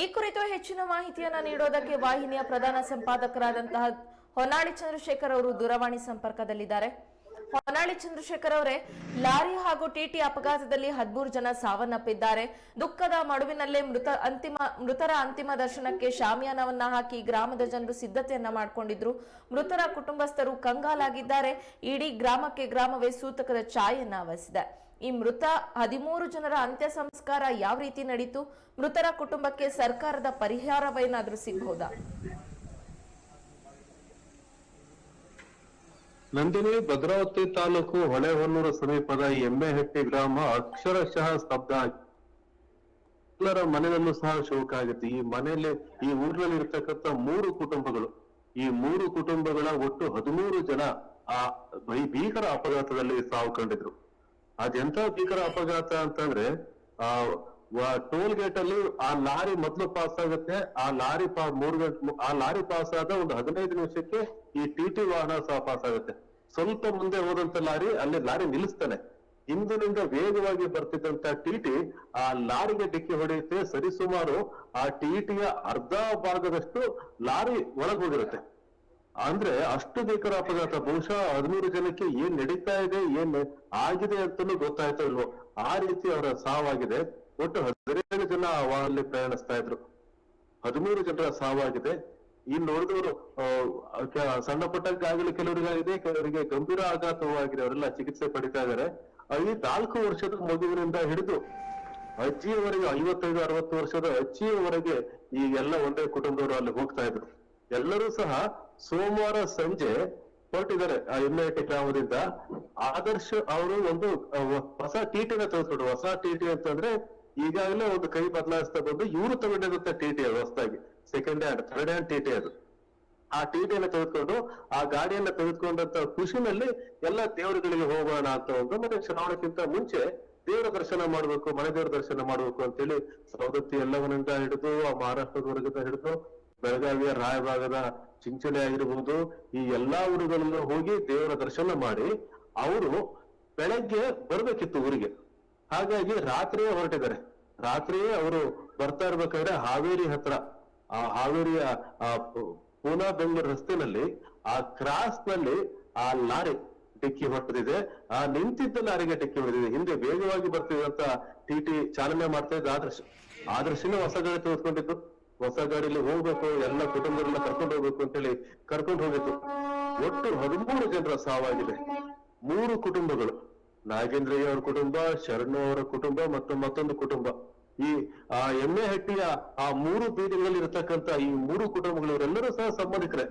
ಈ ಕುರಿತು ಹೆಚ್ಚಿನ ಮಾಹಿತಿಯನ್ನು ನೀಡೋದಕ್ಕೆ ವಾಹಿನಿಯ ಪ್ರಧಾನ ಸಂಪಾದಕರಾದಂತಹ ಹೊನ್ನಾಳಿ ಚಂದ್ರಶೇಖರ್ ಅವರು ದೂರವಾಣಿ ಸಂಪರ್ಕದಲ್ಲಿದ್ದಾರೆ. ಹೊನ್ನಾಳಿ ಚಂದ್ರಶೇಖರ್ ಅವರೇ, ಲಾರಿ ಹಾಗೂ ಟಿಟಿ ಅಪಘಾತದಲ್ಲಿ ಹದಿಮೂರು ಜನ ಸಾವನ್ನಪ್ಪಿದ್ದಾರೆ. ದುಃಖದ ಮಡುವಿನಲ್ಲೇ ಮೃತ ಅಂತಿಮ, ಮೃತರ ಅಂತಿಮ ದರ್ಶನಕ್ಕೆ ಶಾಮಿಯಾನವನ್ನ ಹಾಕಿ ಗ್ರಾಮದ ಜನರು ಸಿದ್ಧತೆಯನ್ನ ಮಾಡಿಕೊಂಡಿದ್ರು. ಮೃತರ ಕುಟುಂಬಸ್ಥರು ಕಂಗಾಲಾಗಿದ್ದಾರೆ. ಇಡೀ ಗ್ರಾಮಕ್ಕೆ ಗ್ರಾಮವೇ ಸೂತಕದ ಛಾಯೆಯನ್ನ ವಹಿಸಿದೆ ಈ ಮೃತ ಹದಿಮೂರು ಜನರ ಅಂತ್ಯ ಸಂಸ್ಕಾರ ಯಾವ ರೀತಿ ನಡೀತು? ಮೃತರ ಕುಟುಂಬಕ್ಕೆ ಸರ್ಕಾರದ ಪರಿಹಾರವೇನಾದ್ರೂ ಸಿಗಬಹುದಾ? ನಂದಿನಿ ಭದ್ರಾವತಿ ತಾಲೂಕು ಹೊಳೆಹೊನ್ನೂರು ಸಮೀಪದ ಎಮ್ಮೆಹಟ್ಟಿ ಗ್ರಾಮ ಅಕ್ಷರಶಃ ಸ್ತಬ್ಧ ಎಲ್ಲರ ಮನೆಯಲ್ಲೂ ಸಹ ಶೋಕ ಆಗುತ್ತೆ. ಈ ಮನೆಯಲ್ಲಿ, ಈ ಊರಿನಲ್ಲಿ ಇರ್ತಕ್ಕಂಥ ಮೂರು ಕುಟುಂಬಗಳು. ಈ ಮೂರು ಕುಟುಂಬಗಳ ಒಟ್ಟು ಹದಿಮೂರು ಜನ ಆ ಭೀಕರ ಅಪಘಾತದಲ್ಲಿ ಸಾವು ಕಂಡಿದ್ರು. ಅದೆಂತ ಭೀಕರ ಅಪಘಾತ ಅಂತಂದ್ರೆ, ಆ ಟೋಲ್ ಗೇಟ್ ಅಲ್ಲಿ ಆ ಲಾರಿ ಮೊದ್ಲು ಪಾಸ್ ಆಗುತ್ತೆ. ಆ ಲಾರಿ ಪಾ, ಮೂರು ಗಂಟೆ ಆ ಲಾರಿ ಪಾಸ್ ಆದ ಒಂದು ಹದಿನೈದು ನಿಮಿಷಕ್ಕೆ ಈ ಟಿ ಟಿ ವಾಹನ ಸಹ ಪಾಸ್ ಆಗುತ್ತೆ. ಸ್ವಲ್ಪ ಮುಂದೆ ಹೋದಂತ ಲಾರಿ ಅಲ್ಲಿ ಲಾರಿ ನಿಲ್ಲಿಸ್ತಾನೆ. ಹಿಂದಿನಿಂದ ವೇಗವಾಗಿ ಬರ್ತಿದ್ದಂತ ಟಿಟಿ ಆ ಲಾರಿಗೆ ಡಿಕ್ಕಿ ಹೊಡೆಯುತ್ತೆ. ಸರಿಸುಮಾರು ಆ ಟಿಟಿಯ ಅರ್ಧ ಭಾಗದಷ್ಟು ಲಾರಿ ಒಳಗ್ ಹೋಗಿರುತ್ತೆ. ಅಂದ್ರೆ ಅಷ್ಟು ಭೀಕರ ಅಪಘಾತ. ಬಹುಶಃ ಹದಿಮೂರು ಜನಕ್ಕೆ ಏನ್ ನಡೀತಾ ಇದೆ, ಏನ್ ಆಗಿದೆ ಅಂತಲೂ ಗೊತ್ತಾಯ್ತೋ ಇಲ್ವೋ? ಆ ರೀತಿ ಅವರ ಸಾವಾಗಿದೆ. ಒಟ್ಟು ಹದಿನೇಳು ಜನ ಆ ಪ್ರಯಾಣಿಸ್ತಾ ಇದ್ರು. ಹದಿಮೂರು ಜನರ ಸಾವಾಗಿದೆ. ಇನ್ನು ಉಳಿದವರು ಸಣ್ಣ ಪುಟ್ಟಕ್ಕಾಗಲಿ ಕೆಲವರಿಗಾಗಿದೆ, ಕೆಲವರಿಗೆ ಗಂಭೀರ ಆಘಾತವಾಗಿದೆ. ಅವರೆಲ್ಲ ಚಿಕಿತ್ಸೆ ಪಡಿತಾ ಇದ್ದಾರೆ. ಈ ನಾಲ್ಕು ವರ್ಷದ ಮಗುವಿನಿಂದ ಹಿಡಿದು ಅಜ್ಜಿಯವರೆಗೆ ಐವತ್ತೈದು, ಅರವತ್ತು ವರ್ಷದ ಅಜ್ಜಿಯವರೆಗೆ ಈ ಎಲ್ಲ ಒಂದೇ ಕುಟುಂಬದವರು ಅಲ್ಲಿ ಹೋಗ್ತಾ ಇದ್ರು. ಎಲ್ಲರೂ ಸಹ ಸೋಮವಾರ ಸಂಜೆ ಹೊರಟಿದ್ದಾರೆ ಆ ಟಿ ಗ್ರಾಮದಿಂದ ಆದರ್ಶ ಅವರು ಒಂದು ಹೊಸ ಹೊಸ ಟಿಟಿನ ತೋರಿಸ್ಬಿಟ್ಟು ಹೊಸ ಟಿಟಿ ಅಂತಂದ್ರೆ ಈಗಾಗಲೇ ಒಂದು ಕೈ ಬದಲಾಯಿಸ್ತಾ ಬಂದು ಇವರು ತಗೊಂಡಿರುತ್ತೆ ಟಿಟಿ ಅದು ಹೊಸದಾಗಿ. Second hand third hand TT ಅದು. ಆ ಟಿಟಿಯನ್ನು ತೆಗೆದುಕೊಂಡು, ಆ ಗಾಡಿಯನ್ನ ತೆಗೆದುಕೊಂಡಂತ ಖುಷಿನಲ್ಲಿ ಎಲ್ಲ ದೇವರುಗಳಿಗೆ ಹೋಗೋಣ ಅಂತ ಒಂದು, ಮತ್ತೆ ಚುನಾವಣೆಗಿಂತ ಮುಂಚೆ ದೇವರ ದರ್ಶನ ಮಾಡ್ಬೇಕು ಮನೆ ದೇವರ ದರ್ಶನ ಮಾಡ್ಬೇಕು ಅಂತೇಳಿ ಸವದತ್ತಿ ಎಲ್ಲವನಿಂದ ಹಿಡಿದು, ಆ ಮಹಾರಾಷ್ಟ್ರದವರೆಗಿಂದ ಹಿಡಿದು ಬೆಳಗಾವಿಯ ರಾಯಭಾಗದ ಚಿಂಚಣಿ ಆಗಿರಬಹುದು ಈ ಎಲ್ಲಾ ಊರುಗಳಲ್ಲೂ ಹೋಗಿ ದೇವರ ದರ್ಶನ ಮಾಡಿ ಅವರು ಬೆಳಗ್ಗೆ ಬರ್ಬೇಕಿತ್ತು ಊರಿಗೆ. ಹಾಗಾಗಿ ರಾತ್ರಿಯೇ ಹೊರಟಿದ್ದಾರೆ. ರಾತ್ರಿಯೇ ಅವರು ಬರ್ತಾ ಇರ್ಬೇಕಾದ್ರೆ ಹಾವೇರಿ ಹತ್ರ, ಆ ಹಾವೇರಿಯ, ಆ, ಪೂನಾ ಬೆಂಗಳೂರು ರಸ್ತೆನಲ್ಲಿ, ಆ ಕ್ರಾಸ್ನಲ್ಲಿ ಆ ಲಾರಿ ಡಿಕ್ಕಿ ಹೊಡೆದಿದೆ. ಆ ನಿಂತಿದ್ದ ಲಾರಿಗೆ ಡಿಕ್ಕಿ ಹೊಡೆದಿದೆ. ಹಿಂದೆ ವೇಗವಾಗಿ ಬರ್ತಿದ್ದಂತ ಟಿ ಟಿ ಚಾಲನೆ ಮಾಡ್ತಾ ಇದ್ದ ಆದರ್ಶ, ಆದರ್ಶನೇ ಹೊಸ ಗಾಡಿ ತೆಗೆದುಕೊಂಡಿದ್ದು. ಹೊಸ ಗಾಡಿಯಲ್ಲಿ ಹೋಗ್ಬೇಕು, ಎಲ್ಲ ಕುಟುಂಬಗಳನ್ನ ಕರ್ಕೊಂಡು ಹೋಗ್ಬೇಕು ಅಂತೇಳಿ ಕರ್ಕೊಂಡು ಹೋಗಿತ್ತು ಒಟ್ಟು ಹದಿಮೂರು ಜನರ ಸಾವಾಗಿದೆ. ಮೂರು ಕುಟುಂಬಗಳು. ನಾಗೇಂದ್ರಯ್ಯ ಅವರ ಕುಟುಂಬ, ಶರಣು ಅವರ ಕುಟುಂಬ ಮತ್ತು ಮತ್ತೊಂದು ಕುಟುಂಬ. ಈ, ಆ ಎಮ್ಮೆಹಟ್ಟಿಯ ಆ ಮೂರು ಬೀದಿಗಳಲ್ಲಿ ಇರತಕ್ಕಂತ ಈ ಮೂರು ಕುಟುಂಬಗಳು ಇವರೆಲ್ಲರೂ ಸಹ ಸಂಬಂಧಿಕರೇ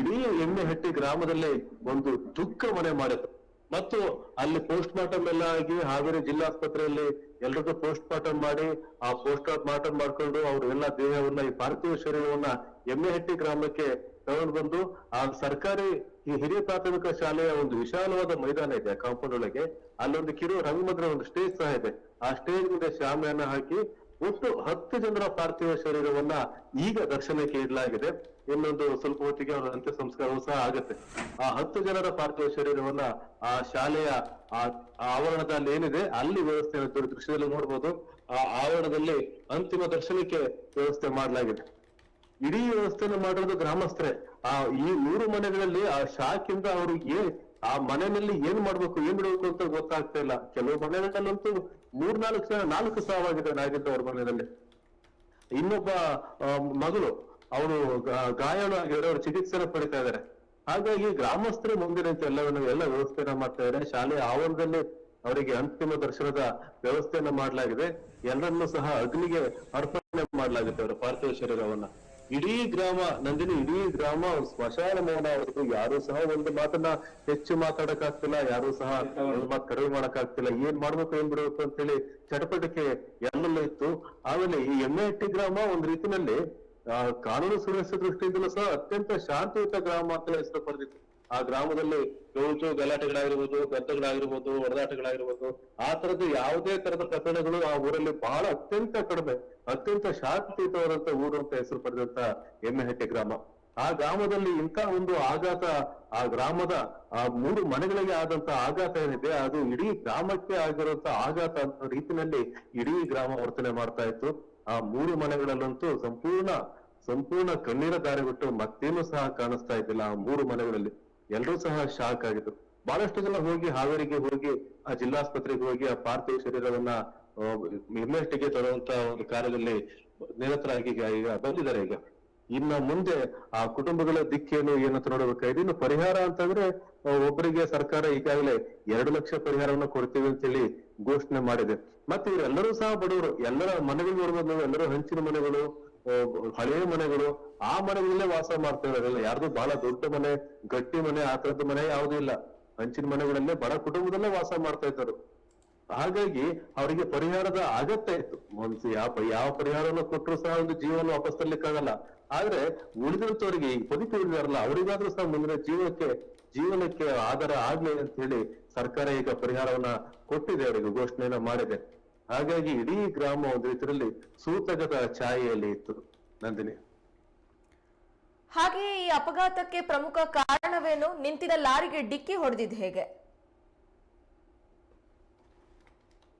ಇಡೀ ಎಮ್ಮೆಹಟ್ಟಿ ಗ್ರಾಮದಲ್ಲಿ ಒಂದು ದುಃಖ ಮನೆ ಮಾಡಿತು ಮತ್ತು ಅಲ್ಲಿ ಪೋಸ್ಟ್ ಮಾರ್ಟಮ್ ಎಲ್ಲ ಆಗಿ ಹಾವೇರಿ ಜಿಲ್ಲಾಸ್ಪತ್ರೆಯಲ್ಲಿ ಎಲ್ರಿಗೂ ಪೋಸ್ಟ್ ಮಾರ್ಟಮ್ ಮಾಡಿ ಆ ಪೋಸ್ಟ್ ಮಾರ್ಟಮ್ ಮಾಡ್ಕೊಂಡು ಅವ್ರ ಎಲ್ಲ ದೇಹವನ್ನ ಈ ಪಾರ್ಥಿವ ಶರೀರವನ್ನ ಎಮ್ಮೆಹಟ್ಟಿ ಗ್ರಾಮಕ್ಕೆ ತಗೊಂಡು ಬಂದು, ಆ ಸರ್ಕಾರಿ ಈ ಹಿರಿಯ ಪ್ರಾಥಮಿಕ ಶಾಲೆಯ ಒಂದು ವಿಶಾಲವಾದ ಮೈದಾನ ಇದೆ ಕಾಂಪೌಂಡ್ ಒಳಗೆ. ಅಲ್ಲೊಂದು ಕಿರು ರಂಗಮದ್ರ ಒಂದು ಸ್ಟೇಜ್ ಸಹ ಇದೆ. ಆ ಸ್ಟೇಜ್ ಮುಂದೆ ಶಾಮಿಯಾನ ಹಾಕಿ ಒಟ್ಟು ಹತ್ತು ಜನರ ಪಾರ್ಥಿವ ಶರೀರವನ್ನ ಈಗ ದರ್ಶನಕ್ಕೆ ಇಡಲಾಗಿದೆ. ಇನ್ನೊಂದು ಸ್ವಲ್ಪ ಹೊತ್ತಿಗೆ ಅವರ ಅಂತ್ಯ ಸಂಸ್ಕಾರವೂ ಸಹ ಆಗುತ್ತೆ. ಆ ಹತ್ತು ಜನರ ಪಾರ್ಥಿವ ಶರೀರವನ್ನ ಆ ಶಾಲೆಯ ಆ ಆವರಣದಲ್ಲಿ ಏನಿದೆ, ಅಲ್ಲಿ ವ್ಯವಸ್ಥೆ ದೃಶ್ಯದಲ್ಲಿ ನೋಡ್ಬೋದು. ಆ ಆವರಣದಲ್ಲಿ ಅಂತಿಮ ದರ್ಶನಕ್ಕೆ ವ್ಯವಸ್ಥೆ ಮಾಡಲಾಗಿದೆ. ಇಡೀ ವ್ಯವಸ್ಥೆನ ಮಾಡಿರೋದು ಗ್ರಾಮಸ್ಥರೇ. ಆ ಈ ನೂರು ಮನೆಗಳಲ್ಲಿ ಆ ಶಾಖಿಂದ ಅವರು ಏನ್ ಆ ಮನೆಯಲ್ಲಿ ಏನ್ ಮಾಡ್ಬೇಕು, ಏನ್ ಬಿಡಬೇಕು ಅಂತ ಗೊತ್ತಾಗ್ತಾ ಇಲ್ಲ. ಕೆಲವು ಮನೆಗಳಲ್ಲಂತೂ ಮೂರ್ನಾಲ್ಕು ಜನ, ನಾಲ್ಕು ಸಾವಾಗಿದೆ ನಾಗಿದ್ದ ಅವ್ರ ಮನೆಯಲ್ಲಿ. ಇನ್ನೊಬ್ಬ ಮಗಳು ಅವ್ರು ಚಿಕಿತ್ಸೆನ ಪಡಿತಾ ಇದ್ದಾರೆ ಹಾಗಾಗಿ ಗ್ರಾಮಸ್ಥರು ಮುಂದಿನಂತೆ ನಿಂತು ಎಲ್ಲವನ್ನು, ಎಲ್ಲ ವ್ಯವಸ್ಥೆನ ಮಾಡ್ತಾ ಇದ್ದಾರೆ. ಶಾಲೆಯ ಆವರಣದಲ್ಲಿ ಅವರಿಗೆ ಅಂತಿಮ ದರ್ಶನದ ವ್ಯವಸ್ಥೆಯನ್ನ ಮಾಡಲಾಗಿದೆ. ಎಲ್ಲರನ್ನೂ ಸಹ ಅಗ್ನಿಗೆ ಅರ್ಪಣೆ ಮಾಡಲಾಗುತ್ತೆ ಅವರ, ಪಾರ್ಥಿವ ಶರೀರವನ್ನ. ಇಡೀ ಗ್ರಾಮ, ನಂದಿನಿ, ಇಡೀ ಗ್ರಾಮ ಸ್ಮಶಾನ ಮೌನ ಅವರಿಗೂ ಯಾರು ಸಹ ಒಂದು ಮಾತನ್ನ ಹೆಚ್ಚು ಮಾತಾಡಕ್ ಆಗ್ತಿಲ್ಲ ಯಾರು ಸಹ ಒಂದು ಮಾತು ಕಡಿಮೆ ಮಾಡಕ್ಕಾಗ್ತಿಲ್ಲ. ಏನ್ ಮಾಡ್ಬೇಕು, ಏನ್ ಬಿಡ್ಬೇಕು ಅಂತೇಳಿ ಚಟಪಟಿಕೆ ಎಲ್ಲೆಲ್ಲ ಇತ್ತು. ಆಮೇಲೆ ಈ ಎಮ್ಮೆಹಟ್ಟಿ ಗ್ರಾಮ ಒಂದ್ ರೀತಿನಲ್ಲಿ ಕಾನೂನು ಸುವ್ಯವಸ್ಥೆ ದೃಷ್ಟಿಯಿಂದಲೂ ಸಹ ಅತ್ಯಂತ ಶಾಂತಿಯುತ ಗ್ರಾಮ ಅಂತ ಹೆಸರು ಪಡೆದಿತ್ತು. ಆ ಗ್ರಾಮದಲ್ಲಿ ಜೋಜು ಗಲಾಟೆಗಳಾಗಿರ್ಬೋದು, ಗದ್ದೆಗಳಾಗಿರ್ಬೋದು ಹೊಡೆದಾಟಗಳಾಗಿರ್ಬೋದು ಆ ತರದ ಯಾವುದೇ ತರದ ಪ್ರಕರಣಗಳು ಆ ಊರಲ್ಲಿ ಬಹಳ ಅತ್ಯಂತ ಕಡಿಮೆ, ಅತ್ಯಂತ ಶಾಂತಿಯುತವಾದಂತ ಊರು ಅಂತ ಹೆಸರು ಪಡೆದಂತ ಎಮ್ಮೆಹಟ್ಟೆ ಗ್ರಾಮ. ಆ ಗ್ರಾಮದಲ್ಲಿ ಇಂಥ ಒಂದು ಆಘಾತ, ಆ ಗ್ರಾಮದ ಆ ಮೂರು ಮನೆಗಳಿಗೆ ಆದಂತ ಆಘಾತ ಏನಿದೆ, ಅದು ಇಡೀ ಗ್ರಾಮಕ್ಕೆ ಆಗಿರುವಂತ ಆಘಾತ ಅಂತ ರೀತಿನಲ್ಲಿ ಇಡೀ ಗ್ರಾಮ ವರ್ತನೆ ಮಾಡ್ತಾ ಇತ್ತು. ಆ ಮೂರು ಮನೆಗಳಲ್ಲಂತೂ ಸಂಪೂರ್ಣ ಸಂಪೂರ್ಣ ಕಣ್ಣೀರ ದಾರಿ ಬಿಟ್ಟು ಮತ್ತೇನು ಸಹ ಕಾಣಿಸ್ತಾ ಇದ್ದಿಲ್ಲ ಆ ಮೂರು ಮನೆಗಳಲ್ಲಿ. ಎಲ್ಲರೂ ಸಹ ಶಾಕ್ ಆಗಿದ್ರು. ಬಹಳಷ್ಟು ಜನ ಹೋಗಿ ಹಾವೇರಿಗೆ ಹೋಗಿ, ಆ ಜಿಲ್ಲಾಸ್ಪತ್ರೆಗೆ ಹೋಗಿ ಆ ಪಾರ್ಥಿವ ಶರೀರವನ್ನ ಗೆ ತರುವಂತ ಒಂದು ಕಾರ್ಯದಲ್ಲಿ ನಿರತರಾಗಿ ಈಗ ಬಂದಿದ್ದಾರೆ ಈಗ. ಇನ್ನ ಮುಂದೆ ಆ ಕುಟುಂಬಗಳ ದಿಕ್ಕೇನು ಏನಂತ ನೋಡಬೇಕಾಗಿದೆ ಇನ್ನು ಪರಿಹಾರ ಅಂತಂದ್ರೆ ಒಬ್ಬರಿಗೆ ಸರ್ಕಾರ ಈಗಾಗಲೇ ಎರಡು ಲಕ್ಷ ಪರಿಹಾರವನ್ನು ಕೊಡ್ತೀವಿ ಅಂತ ಹೇಳಿ ಘೋಷಣೆ ಮಾಡಿದೆ. ಮತ್ತೆ ಇವರೆಲ್ಲರೂ ಸಹ ಬಡವರು, ಎಲ್ಲರ ಮನೆಗಳು ನೋಡ್ಬೋದು ನಾವು, ಎಲ್ಲರೂ ಹಂಚಿನ ಮನೆಗಳು ಹಳೆಯ ಮನೆಗಳು, ಆ ಮನೆಗಳಲ್ಲೇ ವಾಸ ಮಾಡ್ತಾ ಇರೋದಿಲ್ಲ ಯಾರ್ದು ಬಹಳ ದೊಡ್ಡ ಮನೆ, ಗಟ್ಟಿ ಮನೆ, ಆ ತರದ ಮನೆ ಯಾವುದೂ ಇಲ್ಲ. ಹಂಚಿನ ಮನೆಗಳಲ್ಲೇ ಬಡ ಕುಟುಂಬದಲ್ಲೇ ವಾಸ ಮಾಡ್ತಾ ಇದ್ದರು. ಹಾಗಾಗಿ ಅವರಿಗೆ ಪರಿಹಾರದ ಅಗತ್ಯ ಇತ್ತು. ಮನ್ಸು ಯಾವ ಯಾವ ಪರಿಹಾರವನ್ನು ಕೊಟ್ಟರು ಸಹ ಒಂದು ಜೀವನ ವಾಪಸ್ ತರ್ಲಿಕ್ಕಾಗಲ್ಲ. ಆದ್ರೆ ಉಳಿದಿರುತ್ತವರಿಗೆ ಈ ಬದುಕಿ ಉಳಿದಾರಲ್ಲ ಅವರಿಗಾದ್ರೂ ಸಹ ಮುಂದಿನ ಜೀವನಕ್ಕೆ ಜೀವನಕ್ಕೆ ಆಧಾರ ಆಗ್ಲಿ ಅಂತ ಹೇಳಿ ಸರ್ಕಾರ ಈಗ ಪರಿಹಾರವನ್ನ ಕೊಟ್ಟಿದೆ, ಅವರಿಗೆ ಘೋಷಣೆಯನ್ನ ಮಾಡಿದೆ. ಹಾಗಾಗಿ ಇಡೀ ಗ್ರಾಮ ಒಂದು ರೀತಿಯಲ್ಲಿ ಸೂತಕದ ಛಾಯೆಯಲ್ಲಿ ಇತ್ತು. ನಂದಿನಿ. ಹಾಗೆಯೇ ಈ ಅಪಘಾತಕ್ಕೆ ಪ್ರಮುಖ ಕಾರಣವೇನು? ನಿಂತಿದ ಲಾರಿಗೆ ಡಿಕ್ಕಿ ಹೊಡೆದಿದ್ದು ಹೇಗೆ?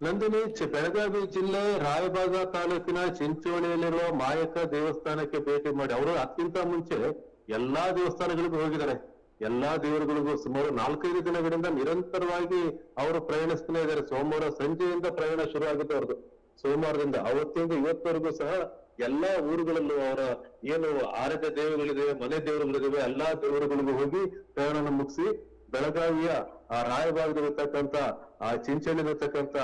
ನಂದಿನಿ ಬೆಳಗಾವಿ ಜಿಲ್ಲೆ ರಾಯಬಾಗ ತಾಲೂಕಿನ ಚಿಂಚೋಳಿಯಲ್ಲಿರುವ ಮಾಯಕ ದೇವಸ್ಥಾನಕ್ಕೆ ಭೇಟಿ ಮಾಡಿ ಅವರು ಅತ್ಯಂತ ಮುಂಚೆ ಎಲ್ಲಾ ದೇವಸ್ಥಾನಗಳಿಗೂ ಹೋಗಿದ್ದಾರೆ. ಎಲ್ಲಾ ದೇವರುಗಳಿಗೂ ಸುಮಾರು ನಾಲ್ಕೈದು ದಿನಗಳಿಂದ ನಿರಂತರವಾಗಿ ಅವರು ಪ್ರಯಾಣಿಸ್ತಾನೆ ಇದ್ದಾರೆ. ಸೋಮವಾರ ಸಂಜೆಯಿಂದ ಪ್ರಯಾಣ ಶುರು ಆಗುತ್ತೆ ಅವ್ರದ್ದು. ಸೋಮವಾರದಿಂದ ಅವತ್ತಿಂದ ಇವತ್ತವರೆಗೂ ಸಹ ಎಲ್ಲಾ ಊರುಗಳಲ್ಲೂ ಅವರ ಏನು ಆರಾಧ್ಯ ದೇವರುಗಳಿವೆ ಮನೆ ದೇವರುಗಳಿವೆ ಎಲ್ಲಾ ದೇವರುಗಳಿಗೂ ಹೋಗಿ ಪ್ರಯಾಣ ಮುಗಿಸಿ ಬೆಳಗಾವಿಯ, ಆ ರಾಯಭಾಗದಲ್ಲಿರ್ತಕ್ಕಂಥ ಆ ಚಿಂಚಣಿಲಿರ್ತಕ್ಕಂಥ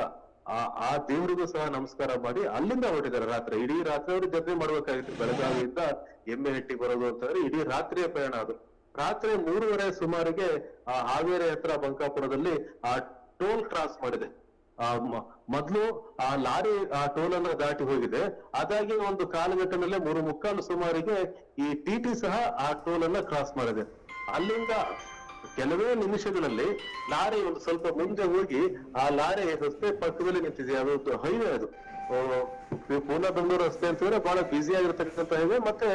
ಆ ಆ ದೇವರಿಗೂ ಸಹ ನಮಸ್ಕಾರ ಮಾಡಿ ಅಲ್ಲಿಂದ ಹೊರಟಿದ್ದಾರೆ. ರಾತ್ರಿ, ಇಡೀ ರಾತ್ರಿ ಅವರು ಜರ್ನಿ ಮಾಡ್ಬೇಕಾಗಿತ್ತು. ಬೆಳಗಾವಿಯಿಂದ ಎಮ್ಮೆ ಹಟ್ಟಿ ಬರೋದು ಅಂತಂದ್ರೆ ಇಡೀ ರಾತ್ರಿಯ ಪ್ರಯಾಣ ಅದು ರಾತ್ರಿ ಮೂರುವರೆ ಸುಮಾರಿಗೆ ಆ ಹಾವೇರಿ ಹತ್ರ ಬಂಕಾಪುರದಲ್ಲಿ ಆ ಟೋಲ್ ಕ್ರಾಸ್ ಮಾಡಿದೆ. ಆ ಮೊದ್ಲು ಆ ಲಾರಿ, ಆ ಟೋಲ್ ಅನ್ನ ದಾಟಿ ಹೋಗಿದೆ. ಅದಾಗಿ ಒಂದು ಕಾಲು ಗಂಟೆನಲ್ಲೇ ಮೂರು ಮುಕ್ಕಾಲು ಸುಮಾರಿಗೆ ಈ ಟಿ ಸಹ ಆ ಟೋಲ್ ಅನ್ನ ಕ್ರಾಸ್ ಮಾಡಿದೆ. ಅಲ್ಲಿಂದ ಕೆಲವೇ ನಿಮಿಷಗಳಲ್ಲಿ ಲಾರಿ ಒಂದು ಸ್ವಲ್ಪ ಮುಂದೆ ಹೋಗಿ ಆ ಲಾರಿ ರಸ್ತೆ ಪಕ್ಕದಲ್ಲಿ ನಿಂತಿದೆ. ಅದು ಹೈವೇ ಅದು. ಪೂನಾ ಬೆಂಗಳೂರು ರಸ್ತೆ ಅಂತಂದ್ರೆ ಬಹಳ ಬ್ಯುಸಿ ಹೈವೇ, ಮತ್ತೆ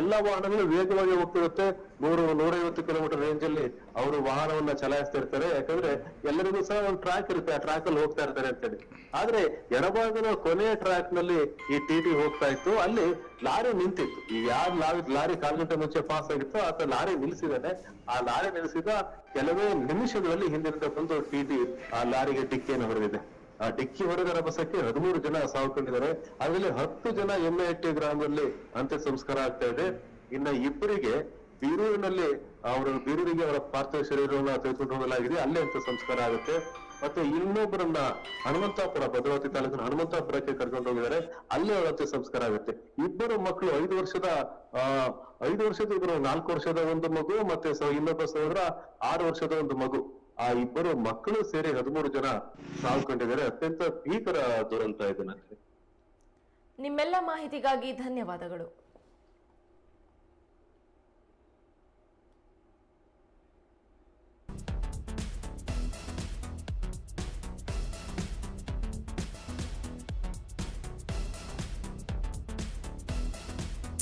ಎಲ್ಲಾ ವಾಹನಗಳು ವೇಗವಾಗಿ ಹೋಗ್ತಿರುತ್ತೆ. ನೂರು, ನೂರೈವತ್ತು ಕಿಲೋಮೀಟರ್ ರೇಂಜ್ ಅಲ್ಲಿ ಅವರು ವಾಹನವನ್ನ ಚಲಾಯಿಸ್ತಾ ಇರ್ತಾರೆ. ಯಾಕಂದ್ರೆ ಎಲ್ಲರಿಗೂ ಸಹ ಒಂದು ಟ್ರ್ಯಾಕ್ ಇರುತ್ತೆ, ಆ ಟ್ರ್ಯಾಕ್ ಅಲ್ಲಿ ಹೋಗ್ತಾ ಇರ್ತಾರೆ ಅಂತೇಳಿ. ಆದ್ರೆ ಎಡಭಾಗದ ಕೊನೆಯ ಟ್ರ್ಯಾಕ್ನಲ್ಲಿ ಈ ಟಿ ಟಿ ಹೋಗ್ತಾ ಇತ್ತು. ಅಲ್ಲಿ ಲಾರಿ ನಿಂತಿತ್ತು. ಈಗ ಯಾರು ಲಾರಿ ಲಾರಿ ಕಾಲ್ ಗಂಟೆ ಮುಂಚೆ ಪಾಸ್ ಆಗಿತ್ತು ಆತ ಲಾರಿ ನಿಲ್ಸಿದಾನೆ ಆ ಲಾರಿ ನಿಲ್ಸಿದ ಕೆಲವೇ ನಿಮಿಷಗಳಲ್ಲಿ ಹಿಂದಿನಿಂದ ಬಂದು ಟಿ ಟಿ ಆ ಲಾರಿಗೆ ಡಿಕ್ಕಿಯನ್ನು ಹೊಡೆದಿದೆ. ಆ ಡಿಕ್ಕಿ ಹೊಡೆದ ರಭಸಕ್ಕೆ ಹದಿಮೂರು ಜನ ಸಾವುಕೊಂಡಿದ್ದಾರೆ. ಅದರಲ್ಲಿ ಹತ್ತು ಜನ ಎಮ್ಮೆಹಟ್ಟಿ ಗ್ರಾಮದಲ್ಲಿ ಅಂತ್ಯ ಸಂಸ್ಕಾರ ಆಗ್ತಾ ಇದೆ. ಇನ್ನ ಇಬ್ಬರಿಗೆ ಬೀರೂರಿನಲ್ಲಿ ಅವರ, ಬೀರೂರಿಗೆ ಅವರ ಪಾರ್ಥಿವ ಶರೀರವನ್ನು ತೆಗೆದುಕೊಂಡು ಹೋಗಲಾಗಿದೆ. ಅಲ್ಲೇ ಅಂತ್ಯ ಸಂಸ್ಕಾರ ಆಗುತ್ತೆ. ಮತ್ತೆ ಇನ್ನೊಬ್ಬರನ್ನ ಹನುಮಂತಾಪುರ, ಭದ್ರಾವತಿ ತಾಲೂಕಿನ ಹನುಮಂತಾಪುರಕ್ಕೆ ಕರ್ಕೊಂಡು ಹೋಗಿದ್ದಾರೆ. ಅಲ್ಲೇ ಅವರ ಸಂಸ್ಕಾರ ಆಗುತ್ತೆ. ಇಬ್ಬರು ಮಕ್ಕಳು, ಐದು ವರ್ಷದ, ಆ, ಐದು ವರ್ಷದ ಇಬ್ಬರು, ನಾಲ್ಕು ವರ್ಷದ ಒಂದು ಮಗು ಮತ್ತೆ ಇನ್ನೊಬ್ಬ ಸಹೋದರ, ಆರು ವರ್ಷದ ಒಂದು ಮಗು. ಆ ಇಬ್ಬರು ಮಕ್ಕಳು ಸೇರಿ ಹದಿಮೂರು ಜನ ಸಾವುಕೊಂಡಿದ್ದಾರೆ. ಅತ್ಯಂತ ಭೀಕರ ದುರಂತ ಇದು ನನಗೆ ನಿಮ್ಮೆಲ್ಲ ಮಾಹಿತಿಗಾಗಿ ಧನ್ಯವಾದಗಳು.